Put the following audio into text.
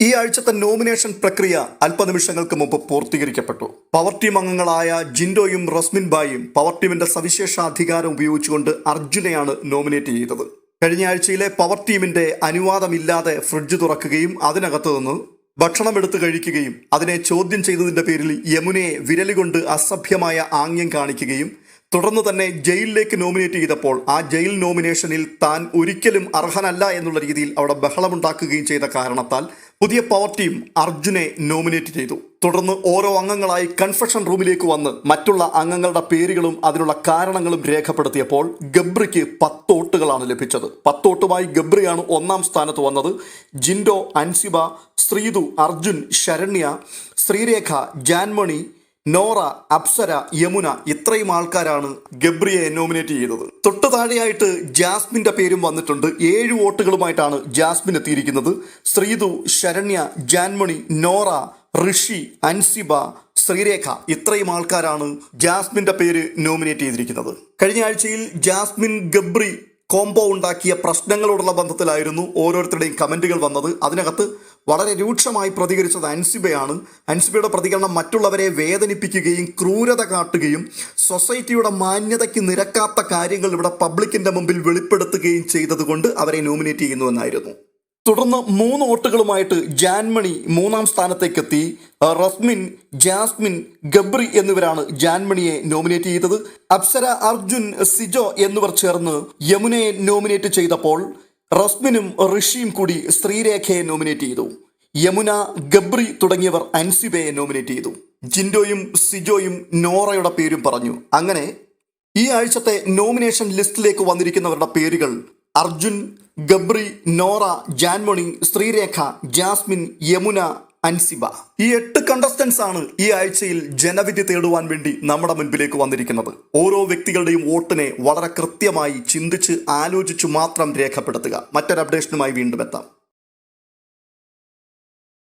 ഈ ആഴ്ചത്തെ നോമിനേഷൻ പ്രക്രിയ അല്പനിമിഷങ്ങൾക്ക് മുമ്പ് പൂർത്തീകരിക്കപ്പെട്ടു. പവർ ടീം അംഗങ്ങളായ ജിൻഡോയും റസ്മിൻ ബായും പവർ ടീമിന്റെ സവിശേഷാധികാരം ഉപയോഗിച്ചുകൊണ്ട് അർജുനെയാണ് നോമിനേറ്റ് ചെയ്തത്. കഴിഞ്ഞ ആഴ്ചയിലെ പവർ ടീമിന്റെ അനുവാദമില്ലാതെ ഫ്രിഡ്ജ് തുറക്കുകയും അതിനകത്ത് നിന്ന് ഭക്ഷണം എടുത്തു കഴിക്കുകയും അതിനെ ചോദ്യം ചെയ്തതിന്റെ പേരിൽ യമുനയെ വിരലുകൊണ്ട് അസഭ്യമായ ആംഗ്യം കാണിക്കുകയും തുടർന്ന് തന്നെ ജയിലിലേക്ക് നോമിനേറ്റ് ചെയ്തപ്പോൾ ആ ജയിൽ നോമിനേഷനിൽ താൻ ഒരിക്കലും അർഹനല്ല എന്നുള്ള രീതിയിൽ അവിടെ ബഹളമുണ്ടാക്കുകയും ചെയ്ത കാരണത്താൽ പുതിയ പവർ ടീം അർജുനെ നോമിനേറ്റ് ചെയ്തു. തുടർന്ന് ഓരോ അംഗങ്ങളായി കൺഫെഷൻ റൂമിലേക്ക് വന്ന് മറ്റുള്ള അംഗങ്ങളുടെ പേരുകളും അതിനുള്ള കാരണങ്ങളും രേഖപ്പെടുത്തിയപ്പോൾ ഗബ്രിക്ക് പത്തോട്ടുകളാണ് ലഭിച്ചത്. പത്തോട്ടുമായി ഗബ്രിയാണ് ഒന്നാം സ്ഥാനത്ത് വന്നത്. ജിൻഡോ അൻസിബ ശ്രീതു അർജുൻ ശരണ്യ ശ്രീരേഖ ജാൻമണി നോറ അപ്സര യമുന ഇത്രയും ആൾക്കാരാണ് ഗബ്രിയെ നോമിനേറ്റ് ചെയ്തത്. തൊട്ടു താഴെയായിട്ട് ജാസ്മിന്റെ പേരും വന്നിട്ടുണ്ട്. ഏഴ് വോട്ടുകളുമായിട്ടാണ് ജാസ്മിൻ എത്തിയിരിക്കുന്നത്. ശ്രീതു ശരണ്യ ജാൻമണി നോറ ഋഷി അൻസിബ ശ്രീരേഖ ഇത്രയും ആൾക്കാരാണ് ജാസ്മിന്റെ പേര് നോമിനേറ്റ് ചെയ്തിരിക്കുന്നത്. കഴിഞ്ഞ ആഴ്ചയിൽ ജാസ്മിൻ ഗബ്രി കോംബോ ഉണ്ടാക്കിയ പ്രശ്നങ്ങളോടുള്ള ബന്ധത്തിലായിരുന്നു ഓരോരുത്തരുടെയും കമന്റുകൾ വന്നത്. അതിനകത്ത് വളരെ രൂക്ഷമായി പ്രതികരിച്ചത് അൻസിബയാണ്. അൻസിബയുടെ പ്രതികരണം മറ്റുള്ളവരെ വേദനിപ്പിക്കുകയും ക്രൂരത കാട്ടുകയും സൊസൈറ്റിയുടെ മാന്യതയ്ക്ക് നിരക്കാത്ത കാര്യങ്ങൾ ഇവിടെ പബ്ലിക്കിന്റെ മുമ്പിൽ വെളിപ്പെടുത്തുകയും ചെയ്തതുകൊണ്ട് അവരെ നോമിനേറ്റ് ചെയ്യുന്നുവെന്നായിരുന്നു തുടർന്ന് മൂന്ന് വോട്ടുകളുമായിട്ട് ജാൻമണി മൂന്നാം സ്ഥാനത്തേക്കെത്തി. റസ്മിൻ ജാസ്മിൻ ഗബ്രി എന്നിവരാണ് ജാൻമണിയെ നോമിനേറ്റ് ചെയ്തത്. അപ്സര അർജുൻ സിജോ എന്നിവർ ചേർന്ന് യമുനയെ നോമിനേറ്റ് ചെയ്തപ്പോൾ റസ്മിനും ഋഷിയും കൂടി ശ്രീരേഖയെ നോമിനേറ്റ് ചെയ്തു. യമുന ഗബ്രി തുടങ്ങിയവർ അൻസിബയെ നോമിനേറ്റ് ചെയ്തു. ജിൻഡോയും സിജോയും നോറയുടെ പേരും പറഞ്ഞു. അങ്ങനെ ഈ ആഴ്ചത്തെ നോമിനേഷൻ ലിസ്റ്റിലേക്ക് വന്നിരിക്കുന്നവരുടെ പേരുകൾ അർജുൻ ഗബ്രി നോറ ജാൻമണി ശ്രീരേഖ ജാസ്മിൻ യമുന അൻസിബ. ഈ എട്ട് കണ്ടസ്റ്റൻസ് ആണ് ഈ ആഴ്ചയിൽ ജനവിധി തേടുവാൻ വേണ്ടി നമ്മുടെ മുൻപിലേക്ക് വന്നിരിക്കുന്നത്. ഓരോ വ്യക്തികളുടെയും വോട്ടിനെ വളരെ കൃത്യമായി ചിന്തിച്ച് ആലോചിച്ചു മാത്രം രേഖപ്പെടുത്തുക. മറ്റൊരു അപ്ഡേഷനുമായി വീണ്ടും എത്താം.